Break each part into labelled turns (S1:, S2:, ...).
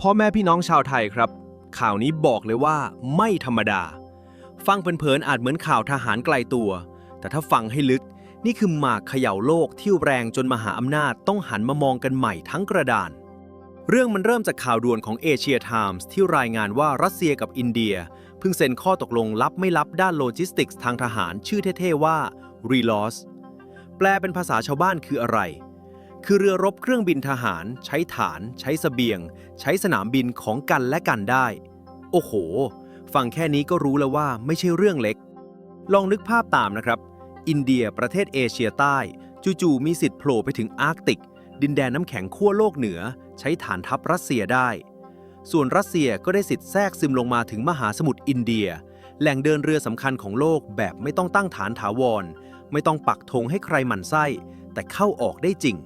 S1: พ่อแม่พี่น้องชาวไทยครับ ข่าวนี้บอกเลยว่าไม่ธรรมดา ฟังเพลินๆอาจเหมือนข่าวทหารไกลตัว แต่ถ้าฟังให้ลึกนี่คือหมากเขย่าโลกที่แรงจนมหาอำนาจต้องหันมามองกันใหม่ทั้งกระดาน เรื่องมันเริ่มจากข่าวด่วนของเอเชียไทมส์ที่รายงานว่ารัสเซียกับอินเดีย เพิ่งเซ็นข้อตกลงลับไม่ลับด้านโลจิสติกส์ทางทหารชื่อเท่ๆว่า RELOS แปลเป็นภาษาชาวบ้านคืออะไร คือเรือรบเครื่องบินทหาร ใช้ฐาน ใช้สเสบียง ใช้สนามบินของกันและกันได้ โอ้โห ฟังแค่นี้ก็รู้แล้วว่าไม่ใช่เรื่องเล็ก ลองนึกภาพตามนะครับ อินเดียประเทศเอเชียใต้ จู่ๆมีสิทธิ์โผล่ไปถึงอาร์กติก ดินแดนน้ำแข็งขั้วโลกเหนือ ใช้ฐานทัพรัสเซียได้ ส่วนรัสเซียก็ได้สิทธิ์แทรกซึมลงมาถึงมหาสมุทรอินเดีย แหล่งเดินเรือสำคัญของโลกแบบไม่ต้องตั้งฐานถาวร ไม่ต้องปักธงให้ใครหมั่นไส้ แต่เข้าออกได้จริง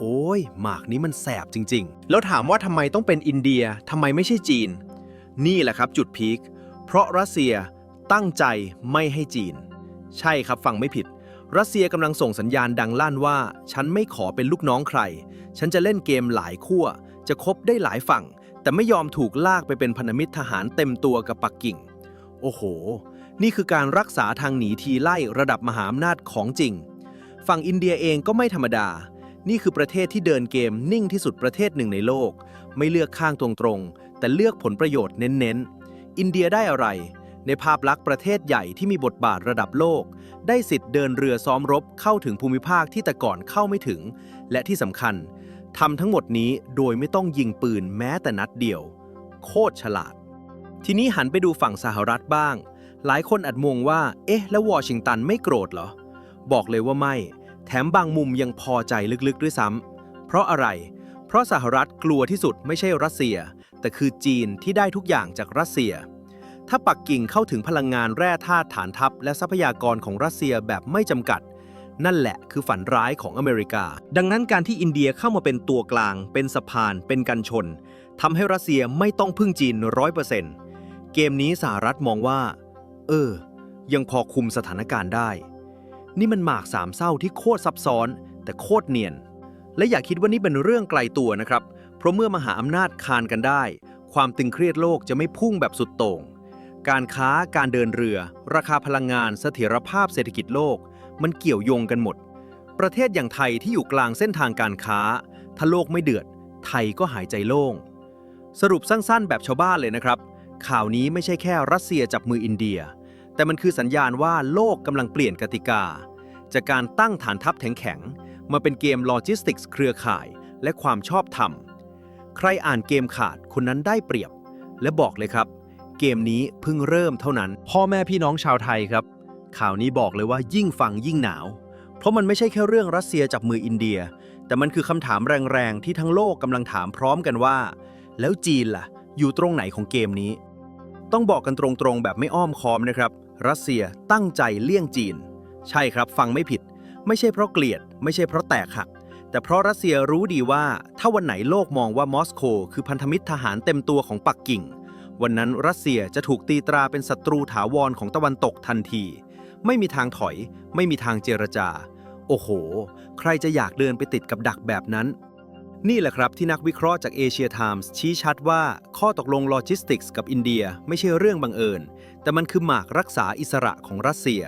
S1: โอ้ยหมากนี้มันแสบจริง ๆ แล้วถามว่าทำไมต้องเป็นอินเดียทำไมไม่ใช่จีน นี่แหละครับจุดพีคเพราะรัสเซียตั้งใจไม่ให้จีน ใช่ครับฟังไม่ผิด รัสเซียกำลังส่งสัญญาณดังลั่นว่า ฉันไม่ขอเป็นลูกน้องใคร ฉันจะเล่นเกมหลายขั้ว จะคบได้หลายฝั่ง แต่ไม่ยอมถูกลากไปเป็นพันธมิตรทหารเต็มตัวกับปักกิ่ง โอ้โห นี่คือการรักษาทางหนีทีไล่ระดับมหาอำนาจของจริง ฝั่งอินเดียเองก็ไม่ธรรมดา นี่คือประเทศที่เดินเกมนิ่งที่สุดประเทศหนึ่งในโลก ไม่เลือกข้างตรงๆ แต่เลือกผลประโยชน์เน้นๆ อินเดียได้อะไร ในภาพลักษณ์ประเทศใหญ่ที่มีบทบาทระดับโลก ได้สิทธิ์เดินเรือซ้อมรบเข้าถึงภูมิภาคที่แต่ก่อนเข้าไม่ถึง และที่สำคัญทำทั้งหมดนี้โดยไม่ต้องยิงปืนแม้แต่นัดเดียว โคตรฉลาด ทีนี้หันไปดูฝั่งสหรัฐบ้าง หลายคนอาจมองว่า เอ๊ะ แล้ววอชิงตันไม่โกรธเหรอ บอกเลยว่าไม่ แถมบางมุมยังพอใจลึกๆด้วยซ้ำเพราะอะไร เพราะสหรัฐกลัวที่สุดไม่ใช่รัสเซีย แต่คือจีนที่ได้ทุกอย่างจากรัสเซีย ถ้าปักกิ่งเข้าถึงพลังงานแร่ธาตุฐานทัพ และทรัพยากรของรัสเซียแบบไม่จำกัด นั่นแหละคือฝันร้ายของอเมริกา ดังนั้นการที่อินเดียเข้ามาเป็นตัวกลาง เป็นสะพาน เป็นกันชนทำให้รัสเซียไม่ต้องพึ่งจีนร้อยเปอร์เซ็นต์เกมนี้สหรัฐมองว่า เออ ยังพอคุมสถานการณ์ได้ นี่มันหมากสามเศร้าที่โคตรซับซ้อน แต่โคตรเนียน และอย่าคิดว่านี่เป็นเรื่องไกลตัวนะครับ เพราะเมื่อมหาอำนาจคานกันได้ ความตึงเครียดโลกจะไม่พุ่งแบบสุดโต่ง การค้าการเดินเรือ ราคาพลังงานเสถียรภาพเศรษฐกิจโลก มันเกี่ยวโยงกันหมด ประเทศอย่างไทยที่อยู่กลางเส้นทางการค้า ถ้าโลกไม่เดือด ไทยก็หายใจโล่ง สรุปสั้นๆ แบบชาวบ้านเลยนะครับ ข่าวนี้ไม่ใช่แค่รัสเซียจับมืออินเดีย แต่มันคือสัญญาณว่าโลกกำลังเปลี่ยนกติกา จากการตั้งฐานทัพแข็งๆมาเป็นเกมโลจิสติกส์เครือข่ายและความชอบธรรม ใครอ่านเกมขาดคนนั้นได้เปรียบ และบอกเลยครับ เกมนี้เพิ่งเริ่มเท่านั้น พ่อแม่พี่น้องชาวไทยครับ ข่าวนี้บอกเลยว่ายิ่งฟังยิ่งหนาว เพราะมันไม่ใช่แค่เรื่องรัสเซียจับมืออินเดีย แต่มันคือคำถามแรงๆที่ทั้งโลกกำลังถามพร้อมกันว่า แล้วจีนล่ะ อยู่ตรงไหนของเกมนี้ ต้องบอกกันตรงๆแบบไม่อ้อมค้อมนะครับ รัสเซียตั้งใจเลี่ยงจีน ใช่ครับฟังไม่ผิด ไม่ใช่เพราะเกลียด ไม่ใช่เพราะแตกหัก แต่เพราะรัสเซียรู้ดีว่า ถ้าวันไหนโลกมองว่ามอสโกคือพันธมิตรทหารเต็มตัวของปักกิ่ง วันนั้นรัสเซียจะถูกตีตราเป็นศัตรูถาวรของตะวันตกทันที ไม่มีทางถอย ไม่มีทางเจรจา โอ้โห ใครจะอยากเดินไปติดกับดักแบบนั้น นี่แหละครับที่นักวิเคราะห์จากเอเชียไทมส์ชี้ชัดว่าข้อตกลงโลจิสติกส์กับอินเดียไม่ใช่เรื่องบังเอิญ แต่มันคือหมากรักษาอิสระของรัสเซีย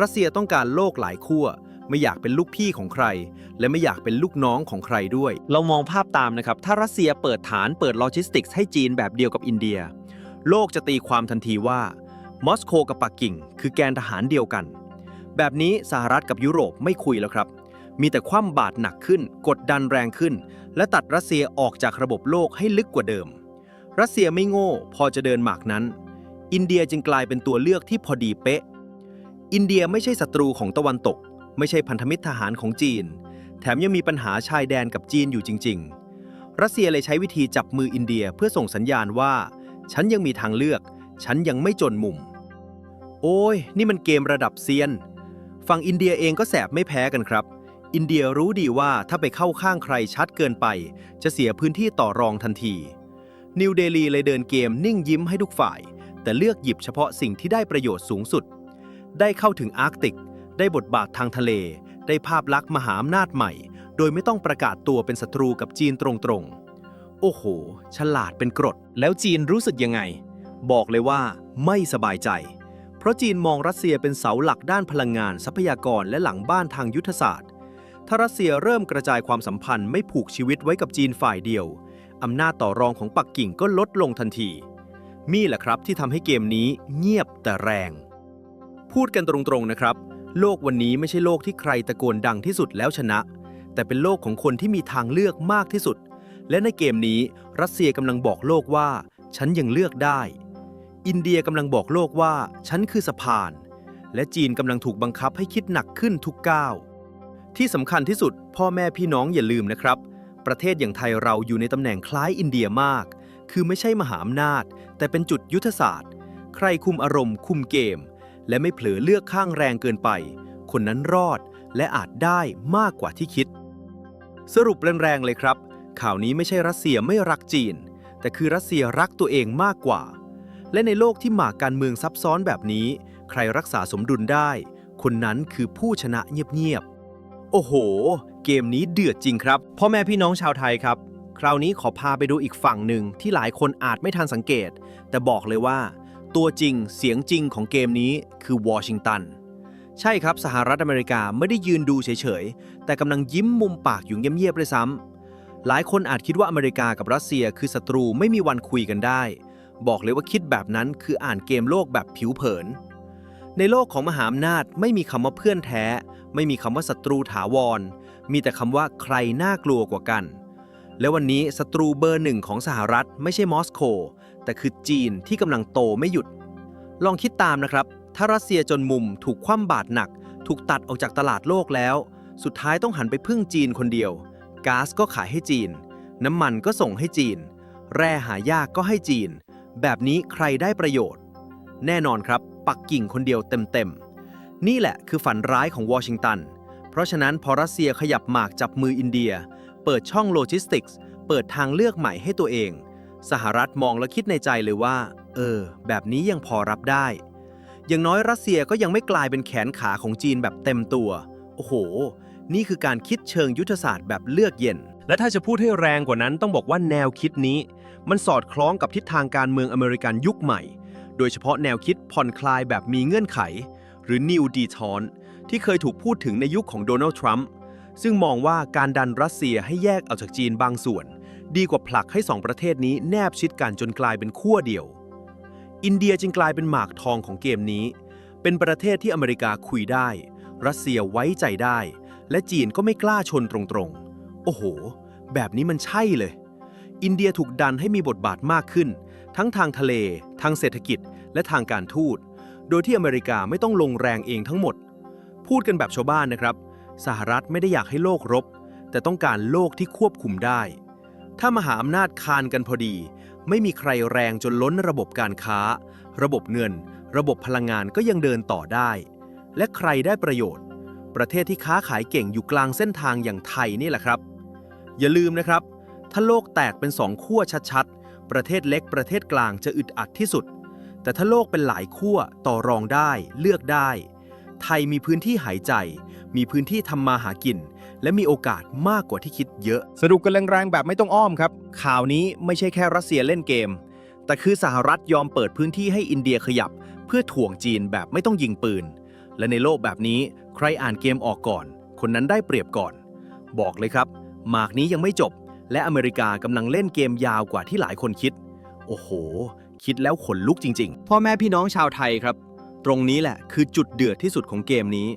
S1: รัสเซียต้องการโลกหลายขั้วไม่อยากเป็นลูกพี่ของใคร และไม่อยากเป็นลูกน้องของใครด้วย เรามองภาพตามนะครับ ถ้ารัสเซียเปิดฐานเปิดโลจิสติกส์ให้จีนแบบเดียวกับอินเดีย โลกจะตีความทันทีว่า มอสโกกับปักกิ่ง คือแกนทหารเดียวกัน แบบนี้สหรัฐกับยุโรปไม่คุยแล้วครับ มีแต่คว่ำบาตรหนักขึ้น กดดันแรงขึ้น และตัดรัสเซียออกจากระบบโลกให้ลึกกว่าเดิม รัสเซียไม่โง่พอจะเดินหมากนั้น อินเดียจึงกลายเป็นตัวเลือกที่พอดีเป๊ะ อินเดียไม่ใช่ศัตรูของตะวันตก ไม่ใช่พันธมิตรทหารของจีน แถมยังมีปัญหาชายแดนกับจีนอยู่จริง ๆ รัสเซียเลยใช้วิธีจับมืออินเดียเพื่อส่งสัญญาณว่า ฉันยังมีทางเลือก ฉันยังไม่จนมุม โอ้ย นี่มันเกมระดับเซียน ฝั่งอินเดียเองก็แสบไม่แพ้กันครับ อินเดียรู้ดีว่าถ้าไปเข้าข้างใครชัดเกินไป จะเสียพื้นที่ต่อรองทันที นิวเดลีเลยเดินเกมนิ่งยิ้มให้ทุกฝ่าย แต่เลือกหยิบเฉพาะสิ่งที่ได้ประโยชน์สูงสุด ได้เข้าถึงอาร์กติก ได้บทบาททางทะเล ได้ภาพลักษณ์มหาอำนาจใหม่ โดยไม่ต้องประกาศตัวเป็นศัตรูกับจีนตรงๆ โอ้โห ฉลาดเป็นกรด แล้วจีนรู้สึกยังไง บอกเลยว่าไม่สบายใจ เพราะจีนมองรัสเซียเป็นเสาหลักด้านพลังงานทรัพยากรและหลังบ้านทางยุทธศาสตร์ ถ้ารัสเซียเริ่มกระจายความสัมพันธ์ไม่ผูกชีวิตไว้กับจีนฝ่ายเดียว อำนาจต่อรองของปักกิ่งก็ลดลงทันที มีแหละครับที่ทำให้เกมนี้เงียบแต่แรง พูดกันตรงๆนะครับ โลกวันนี้ไม่ใช่โลกที่ใครตะโกนดังที่สุดแล้วชนะ แต่เป็นโลกของคนที่มีทางเลือกมากที่สุด และในเกมนี้รัสเซียกำลังบอกโลกว่า ฉันยังเลือกได้ อินเดียกำลังบอกโลกว่า ฉันคือสะพาน และจีนกำลังถูกบังคับให้คิดหนักขึ้นทุกก้าว ที่สำคัญที่สุด พ่อแม่พี่น้องอย่าลืมนะครับ ประเทศอย่างไทยเราอยู่ในตำแหน่งคล้ายอินเดียมาก คือไม่ใช่มหาอำนาจ แต่เป็นจุดยุทธศาสตร์ ใครคุมอารมณ์ คุมเกม และไม่เผลอเลือกข้างแรงเกินไป คนนั้นรอดและอาจได้มากกว่าที่คิด สรุปแรงๆเลยครับ ข่าวนี้ไม่ใช่รัสเซียไม่รักจีน แต่คือรัสเซียรักตัวเองมากกว่า และในโลกที่หมากการเมืองซับซ้อนแบบนี้ ใครรักษาสมดุลได้ คนนั้นคือผู้ชนะเงียบๆ โอ้โห เกมนี้เดือดจริงครับพ่อแม่พี่น้องชาวไทยครับ คราวนี้ขอพาไปดูอีกฝั่งหนึ่งที่หลายคนอาจไม่ทันสังเกต แต่บอกเลยว่า ตัวจริงเสียงจริงของเกมนี้คือวอชิงตันใช่ครับสหรัฐอเมริกาไม่ได้ยืนดูเฉยๆ แต่กำลังยิ้มมุมปากอยู่เงียบๆเลยซ้ำหลายคนอาจคิดว่าอเมริกากับรัสเซียคือศัตรูไม่มีวันคุยกันได้ บอกเลยว่าคิดแบบนั้นคืออ่านเกมโลกแบบผิวเผิน ในโลกของมหาอำนาจไม่มีคำว่าเพื่อนแท้ ไม่มีคำว่าศัตรูถาวร มีแต่คำว่าใครน่ากลัวกว่ากัน และวันนี้ศัตรูเบอร์หนึ่งของสหรัฐไม่ใช่มอสโก แต่คือจีนที่กำลังโตไม่หยุด ลองคิดตามนะครับ ถ้ารัสเซียจนมุมถูกคว่ำบาตรหนัก ถูกตัดออกจากตลาดโลกแล้ว สุดท้ายต้องหันไปพึ่งจีนคนเดียวก๊าซก็ขายให้จีน น้ำมันก็ส่งให้จีน แร่หายากก็ให้จีน แบบนี้ใครได้ประโยชน์ แน่นอนครับ ปักกิ่งคนเดียวเต็มๆ นี่แหละคือฝันร้ายของวอชิงตัน เพราะฉะนั้นพอรัสเซียขยับหมากจับมืออินเดีย เปิดช่องโลจิสติกส์เปิดทางเลือกใหม่ให้ตัวเอง สหรัฐมองและคิดในใจเลยว่า เออ แบบนี้ยังพอรับได้ อย่างน้อยรัสเซียก็ยังไม่กลายเป็นแขนขาของจีนแบบเต็มตัว โอ้โห นี่คือการคิดเชิงยุทธศาสตร์แบบเลือกเย็น และถ้าจะพูดให้แรงกว่านั้นต้องบอกว่าแนวคิดนี้ มันสอดคล้องกับทิศทางการเมืองอเมริกันยุคใหม่ โดยเฉพาะแนวคิดผ่อนคลายแบบมีเงื่อนไข หรือ New d e t e n ที่เคยถูกพูดถึงในยุคของโดนัลด์ทรัมป์ซึ่งมองว่าการดันรัสเซียให้แยกออกจากจีนบางส่วน ดีกว่าผลักให้สองประเทศนี้แนบชิดกันจนกลายเป็นขั้วเดียว อินเดียจึงกลายเป็นหมากทองของเกมนี้ เป็นประเทศที่อเมริกาคุยได้ รัสเซียไว้ใจได้ และจีนก็ไม่กล้าชนตรงๆ โอ้โห แบบนี้มันใช่เลย อินเดียถูกดันให้มีบทบาทมากขึ้น ทั้งทางทะเล ทางเศรษฐกิจ และทางการทูต โดยที่อเมริกาไม่ต้องลงแรงเองทั้งหมด พูดกันแบบชาวบ้านนะครับ สหรัฐไม่ได้อยากให้โลกรบ แต่ต้องการโลกที่ควบคุมได้ ถ้ามหาอำนาจคานกันพอดี ไม่มีใครแรงจนล้นระบบการค้า ระบบเงิน ระบบพลังงานก็ยังเดินต่อได้ และใครได้ประโยชน์ ประเทศที่ค้าขายเก่งอยู่กลางเส้นทางอย่างไทยนี่แหละครับ อย่าลืมนะครับ ถ้าโลกแตกเป็นสองขั้วชัดๆ ประเทศเล็กประเทศกลางจะอึดอัดที่สุด แต่ถ้าโลกเป็นหลายขั้วต่อรองได้เลือกได้ ไทยมีพื้นที่หายใจ มีพื้นที่ทำมาหากิน และมีโอกาสมากกว่าที่คิดเยอะ สรุปกันแรงๆแบบไม่ต้องอ้อมครับ ข่าวนี้ไม่ใช่แค่รัสเซียเล่นเกม แต่คือสหรัฐยอมเปิดพื้นที่ให้อินเดียขยับ เพื่อถ่วงจีนแบบไม่ต้องยิงปืน และในโลกแบบนี้ใครอ่านเกมออกก่อน คนนั้นได้เปรียบก่อน บอกเลยครับหมากนี้ยังไม่จบ และอเมริกากำลังเล่นเกมยาวกว่าที่หลายคนคิด โอ้โห คิดแล้วขนลุกจริง ๆ พ่อแม่พี่น้องชาวไทยครับ ตรงนี้แหละคือจุดเดือดที่สุดของเกมนี้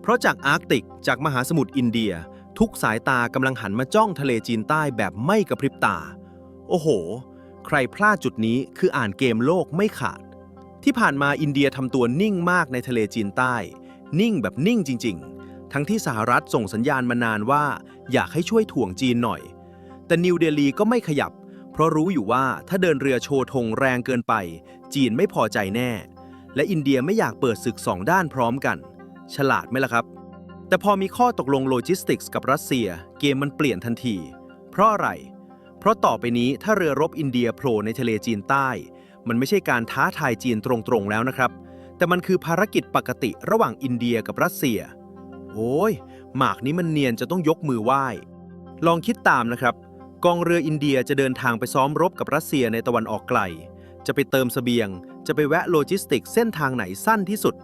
S1: เพราะจากอาร์กติกจากมหาสมุทรอินเดีย ทุกสายตากำลังหันมาจ้องทะเลจีนใต้แบบไม่กระพริบตา โอ้โห ใครพลาดจุดนี้คืออ่านเกมโลกไม่ขาด ที่ผ่านมาอินเดียทำตัวนิ่งมากในทะเลจีนใต้ นิ่งแบบนิ่งจริง ๆ ทั้งที่สหรัฐส่งสัญญาณมานานว่า อยากให้ช่วยถ่วงจีนหน่อย แต่นิวเดลีก็ไม่ขยับ เพราะรู้อยู่ว่าถ้าเดินเรือโชว์ธงแรงเกินไป จีนไม่พอใจแน่ และอินเดียไม่อยากเปิดศึกสองด้านพร้อมกัน ฉลาดไหมล่ะครับ แต่พอมีข้อตกลงโลจิสติกส์กับรัสเซีย เกมมันเปลี่ยนทันที เพราะอะไร เพราะต่อไปนี้ถ้าเรือรบอินเดียโผล่ในทะเลจีนใต้ มันไม่ใช่การท้าทายจีนตรงๆแล้วนะครับ แต่มันคือภารกิจปกติระหว่างอินเดียกับรัสเซียโอ้ยหมากนี้มันเนียนจะต้องยกมือไหว้ ลองคิดตามนะครับ กองเรืออินเดียจะเดินทางไปซ้อมรบกับรัสเซียในตะวันออกไกล จะไปเติมเสบียง จะไปแวะโลจิสติกเส้นทางไหนสั้นที่สุด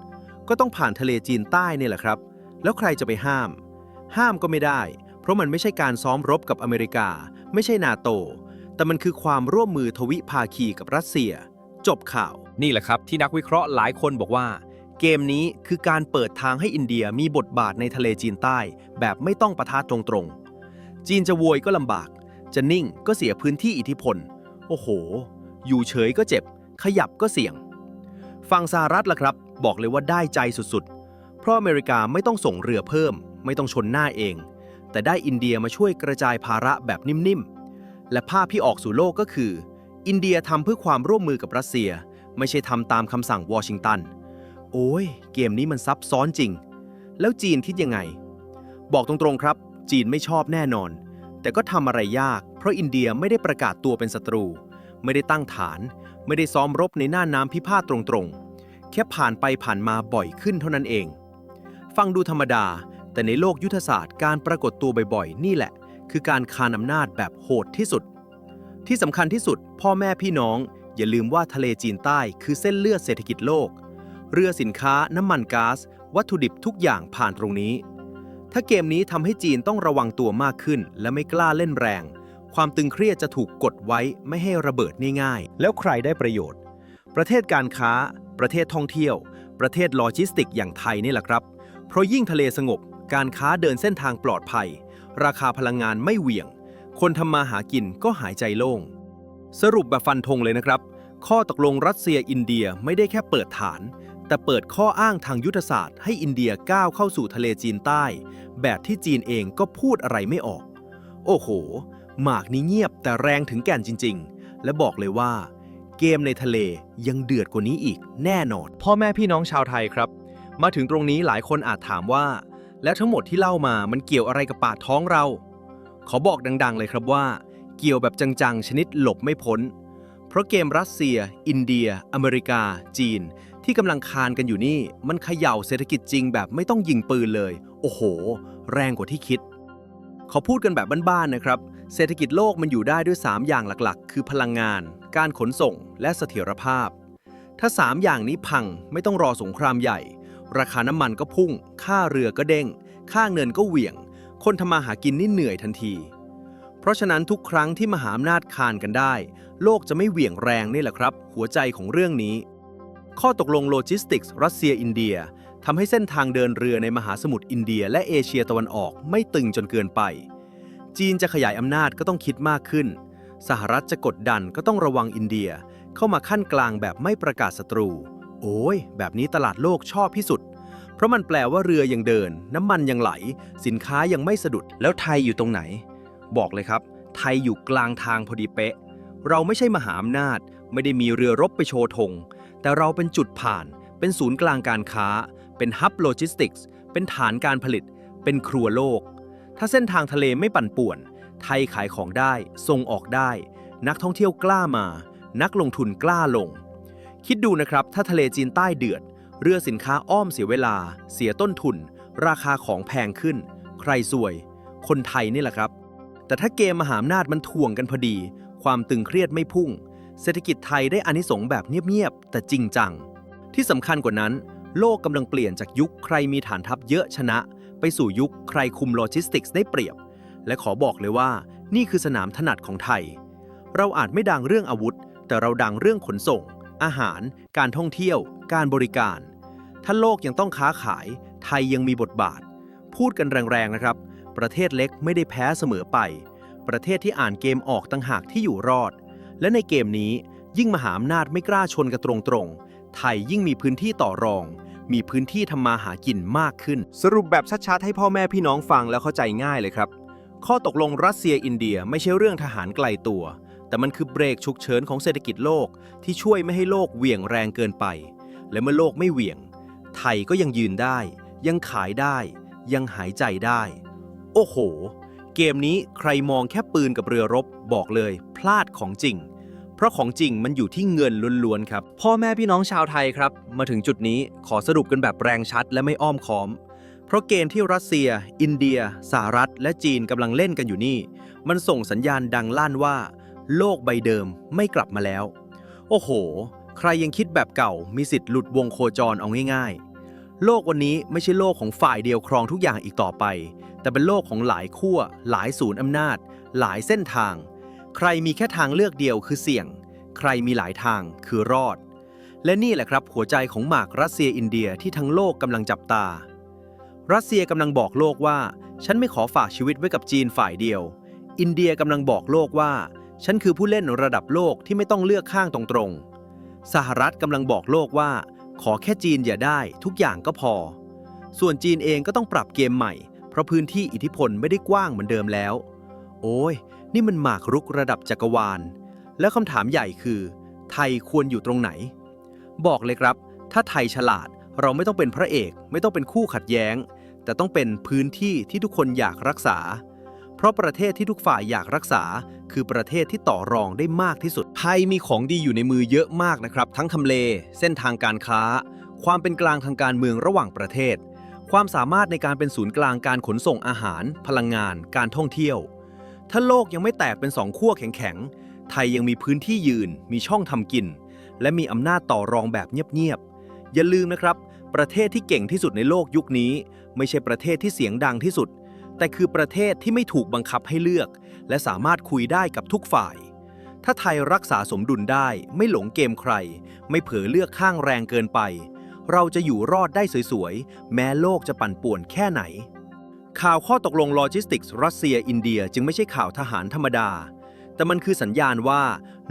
S1: ก็ต้องผ่านทะเลจีนใต้เนี่แหละครับ แล้วใครจะไปห้าม ห้ามก็ไม่ได้ เพราะมันไม่ใช่การซ้อมรบกับอเมริกา ไม่ใช่นาโต แต่มันคือความร่วมมือทวิภาคีกับรัสเซีย จบข่าว นี่แหละครับ ที่นักวิเคราะห์หลายคนบอกว่า เกมนี้คือการเปิดทางให้อินเดียมีบทบาทในทะเลจีนใต้ แบบไม่ต้องปะทะตรงๆจีนจะโวยก็ลำบาก จะนิ่งก็เสียพื้นที่อิทธิพล โอ้โห อยู่เฉยก็เจ็บ ขยับก็เสี่ยง ฝั่งสหรัฐล่ะครับ บอกเลยว่าได้ใจสุดๆ เพราะอเมริกาไม่ต้องส่งเรือเพิ่ม ไม่ต้องชนหน้าเอง แต่ได้อินเดียมาช่วยกระจายภาระแบบนิ่มๆ และภาพที่ออกสู่โลกก็คือ อินเดียทำเพื่อความร่วมมือกับรัสเซีย ไม่ใช่ทำตามคำสั่งวอชิงตัน โอ้ย เกมนี้มันซับซ้อนจริง แล้วจีนคิดยังไง บอกตรงๆครับ จีนไม่ชอบแน่นอน แต่ก็ทำอะไรยาก เพราะอินเดียไม่ได้ประกาศตัวเป็นศัตรู ไม่ได้ตั้งฐาน ไม่ได้ซ้อมรบในหน้าน้ำพิพาทตรงๆ แค่ผ่านไปผ่านมาบ่อยขึ้นเท่านั้นเอง ฟังดูธรรมดา แต่ในโลกยุทธศาสตร์การปรากฏตัวบ่อยๆ นี่แหละ คือการคานอำนาจแบบโหดที่สุด ที่สำคัญที่สุด พ่อแม่พี่น้อง อย่าลืมว่าทะเลจีนใต้คือเส้นเลือดเศรษฐกิจโลก เรือสินค้าน้ำมันก๊าซวัตถุดิบทุกอย่างผ่านตรงนี้ ถ้าเกมนี้ทำให้จีนต้องระวังตัวมากขึ้น และไม่กล้าเล่นแรง ความตึงเครียดจะถูกกดไว้ไม่ให้ระเบิดง่ายๆ แล้วใครได้ประโยชน์ ประเทศการค้า ประเทศท่องเที่ยว ประเทศโลจิสติกอย่างไทยนี่แหละครับ เพราะยิ่งทะเลสงบ การค้าเดินเส้นทางปลอดภัย ราคาพลังงานไม่เหวี่ยง คนทำมาหากินก็หายใจโล่ง สรุปแบบฟันธงเลยนะครับ ข้อตกลงรัสเซียอินเดียไม่ได้แค่เปิดฐาน แต่เปิดข้ออ้างทางยุทธศาสตร์ให้อินเดียก้าวเข้าสู่ทะเลจีนใต้ แบบที่จีนเองก็พูดอะไรไม่ออก โอ้โห หมากนี้เงียบแต่แรงถึงแก่นจริง ๆ และบอกเลยว่า เกมในทะเลยังเดือดกว่านี้อีกแน่นอน พ่อแม่พี่น้องชาวไทยครับ มาถึงตรงนี้หลายคนอาจถามว่า แล้วทั้งหมดที่เล่ามามันเกี่ยวอะไรกับปากท้องเรา ขอบอกดัง ๆ เลยครับว่า เกี่ยวแบบจังๆ ชนิดหลบไม่พ้น เพราะเกมรัสเซีย อินเดีย อเมริกา จีน ที่กำลังคานกันอยู่นี่ มันเขย่าเศรษฐกิจจริงแบบไม่ต้องยิงปืนเลย โอ้โห แรงกว่าที่คิด เขอพูดกันแบบบ้านๆนะครับ เศรษฐกิจโลกมันอยู่ได้ด้วย 3 อย่างหลักๆ คือพลังงาน การขนส่ง และเสถียรภาพ ถ้า 3 อย่างนี้พังไม่ต้องรอสงครามใหญ่ ราคาน้ำมันก็พุ่ง ค่าเรือก็เด้ง ค่าเงินก็เหวี่ยง คนทำมาหากินนี่เหนื่อยทันที เพราะฉะนั้นทุกครั้งที่มหาอำนาจคานกันได้ โลกจะไม่เหวี่ยงแรงนี่แหละครับ หัวใจของเรื่องนี้ ข้อตกลงโลจิสติกส์รัสเซียอินเดียทำให้เส้นทางเดินเรือในมหาสมุทรอินเดีย และเอเชียตะวันออกไม่ตึงจนเกินไป จีนจะขยายอำนาจก็ต้องคิดมากขึ้น สหรัฐจะกดดันก็ต้องระวังอินเดีย เข้ามาขั้นกลางแบบไม่ประกาศศัตรู โอ้ย แบบนี้ตลาดโลกชอบที่สุด เพราะมันแปลว่าเรือยังเดิน น้ำมันยังไหล สินค้ายังไม่สะดุด แล้วไทยอยู่ตรงไหน บอกเลยครับ ไทยอยู่กลางทางพอดีเป๊ะ เราไม่ใช่มหาอำนาจ ไม่ได้มีเรือรบไปโชว์ธง แต่เราเป็นจุดผ่าน เป็นศูนย์กลางการค้า เป็นฮับโลจิสติกส์ เป็นฐานการผลิต เป็นครัวโลก ถ้าเส้นทางทะเลไม่ปั่นป่วน ไทยขายของได้ ส่งออกได้ นักท่องเที่ยวกล้ามา นักลงทุนกล้าลง คิดดูนะครับ ถ้าทะเลจีนใต้เดือด เรือสินค้าอ้อมเสียเวลา เสียต้นทุน ราคาของแพงขึ้น ใครซวย คนไทยนี่แหละครับ แต่ถ้าเกมมหาอำนาจมันถ่วงกันพอดี ความตึงเครียดไม่พุ่ง เศรษฐกิจไทยได้อานิสงส์แบบเงียบๆ แต่จริงจัง ที่สำคัญกว่านั้น โลกกำลังเปลี่ยนจากยุคใครมีฐานทัพเยอะชนะ ไปสู่ยุคใครคุมโลจิสติกส์ได้เปรียบ และขอบอกเลยว่า นี่คือสนามถนัดของไทย เราอาจไม่ดังเรื่องอาวุธ แต่เราดังเรื่องขนส่ง อาหาร การท่องเที่ยว การบริการ ถ้าโลกยังต้องค้าขาย ไทยยังมีบทบาท พูดกันแรงๆนะครับ ประเทศเล็กไม่ได้แพ้เสมอไป ประเทศที่อ่านเกมออกต่างหากที่อยู่รอด และในเกมนี้ยิ่งมหาอำนาจไม่กล้าชนกันตรงๆ ไทยยิ่งมีพื้นที่ต่อรอง มีพื้นที่ทำมาหากินมากขึ้น สรุปแบบชัดๆ ให้พ่อแม่พี่น้องฟังแล้วเข้าใจง่ายเลยครับ ข้อตกลงรัสเซียอินเดียไม่ใช่เรื่องทหารไกลตัว แต่มันคือเบรกฉุกเฉินของเศรษฐกิจโลกที่ช่วยไม่ให้โลกเหวี่ยงแรงเกินไป และเมื่อโลกไม่เหวี่ยง ไทยก็ยังยืนได้ ยังขายได้ ยังหายใจได้ โอ้โห เกมนี้ใครมองแค่ปืนกับเรือรบบอกเลย พลาดของจริง เพราะของจริงมันอยู่ที่เงินล้วนๆครับ พ่อแม่พี่น้องชาวไทยครับ มาถึงจุดนี้ขอสรุปกันแบบแรงชัดและไม่อ้อมค้อม เพราะเกมที่รัสเซีย อินเดีย สหรัฐ และจีนกำลังเล่นกันอยู่นี่ มันส่งสัญญาณดังลั่นว่า โลกใบเดิมไม่กลับมาแล้ว โอ้โห ใครยังคิดแบบเก่ามีสิทธิ์หลุดวงโคจรเอาง่ายๆ โลกวันนี้ไม่ใช่โลกของฝ่ายเดียวครองทุกอย่างอีกต่อไป แต่เป็นโลกของหลายขั้วหลายศูนย์อำนาจ หลายเส้นทาง ใครมีแค่ทางเลือกเดียวคือเสี่ยง ใครมีหลายทางคือรอด และนี่แหละครับหัวใจของหมากรัสเซียอินเดียที่ทั้งโลกกำลังจับตา รัสเซียกำลังบอกโลกว่า ฉันไม่ขอฝากชีวิตไว้กับจีนฝ่ายเดียว อินเดียกำลังบอกโลกว่า ฉันคือผู้เล่นระดับโลกที่ไม่ต้องเลือกข้างตรงๆสหรัฐกำลังบอกโลกว่า ขอแค่จีนอย่าได้ ทุกอย่างก็พอ ส่วนจีนเองก็ต้องปรับเกมใหม่ เพราะพื้นที่อิทธิพลไม่ได้กว้างเหมือนเดิมแล้ว โอ้ย นี่มันหมากรุกระดับจักรวาล แล้วคำถามใหญ่คือ ไทยควรอยู่ตรงไหน บอกเลยครับ ถ้าไทยฉลาดเราไม่ต้องเป็นพระเอก ไม่ต้องเป็นคู่ขัดแย้ง แต่ต้องเป็นพื้นที่ที่ทุกคนอยากรักษา เพราะประเทศที่ทุกฝ่ายอยากรักษา คือประเทศที่ต่อรองได้มากที่สุด ไทยมีของดีอยู่ในมือเยอะมากนะครับ ทั้งทำเล เส้นทางการค้า ความเป็นกลางทางการเมืองระหว่างประเทศ ความสามารถในการเป็นศูนย์กลางการขนส่งอาหาร พลังงาน การท่องเที่ยว ถ้าโลกยังไม่แตกเป็นสองขั้วแข็งๆ ไทยยังมีพื้นที่ยืน มีช่องทำกิน และมีอำนาจต่อรองแบบเงียบๆ อย่าลืมนะครับ ประเทศที่เก่งที่สุดในโลกยุคนี้ ไม่ใช่ประเทศที่เสียงดังที่สุด แต่คือประเทศที่ไม่ถูกบังคับให้เลือก และสามารถคุยได้กับทุกฝ่าย ถ้าไทยรักษาสมดุลได้ ไม่หลงเกมใคร ไม่เผลอเลือกข้างแรงเกินไป เราจะอยู่รอดได้สวยๆ แม้โลกจะปั่นป่วนแค่ไหน ข่าวข้อตกลงโลจิสติกส์รัสเซียอินเดียจึงไม่ใช่ข่าวทหารธรรมดา แต่มันคือสัญญาณว่า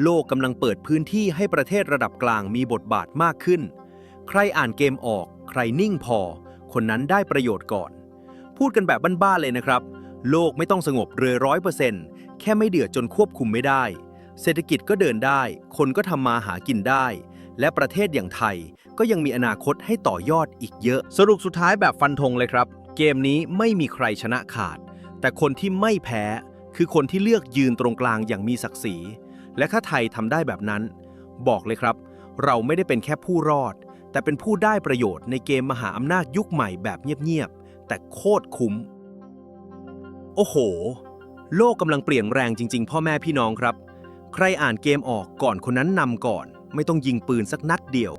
S1: โลกกำลังเปิดพื้นที่ให้ประเทศระดับกลางมีบทบาทมากขึ้น ใครอ่านเกมออก ใครนิ่งพอ คนนั้นได้ประโยชน์ก่อน พูดกันแบบบ้านๆเลยนะครับ โลกไม่ต้องสงบเลยร้อยเปอร์เซ็นต์แค่ไม่เดือดจนควบคุมไม่ได้ เศรษฐกิจก็เดินได้ คนก็ทำมาหากินได้ และประเทศอย่างไทย ก็ยังมีอนาคตให้ต่อยอดอีกเยอะ สรุปสุดท้ายแบบฟันธงเลยครับ เกมนี้ไม่มีใครชนะขาด แต่คนที่ไม่แพ้ คือคนที่เลือกยืนตรงกลางอย่างมีศักดิ์ศรี และถ้าไทยทำได้แบบนั้น บอกเลยครับ เราไม่ได้เป็นแค่ผู้รอด แต่เป็นผู้ได้ประโยชน์ในเกมมหาอำนาจยุคใหม่แบบเงียบๆแต่โคตรคุ้ม โอ้โห โลกกำลังเปลี่ยนแรงจริง ๆ พ่อแม่พี่น้องครับ ใครอ่านเกมออกก่อนคนนั้นนำก่อน ไม่ต้องยิงปืนสักนัดเดียว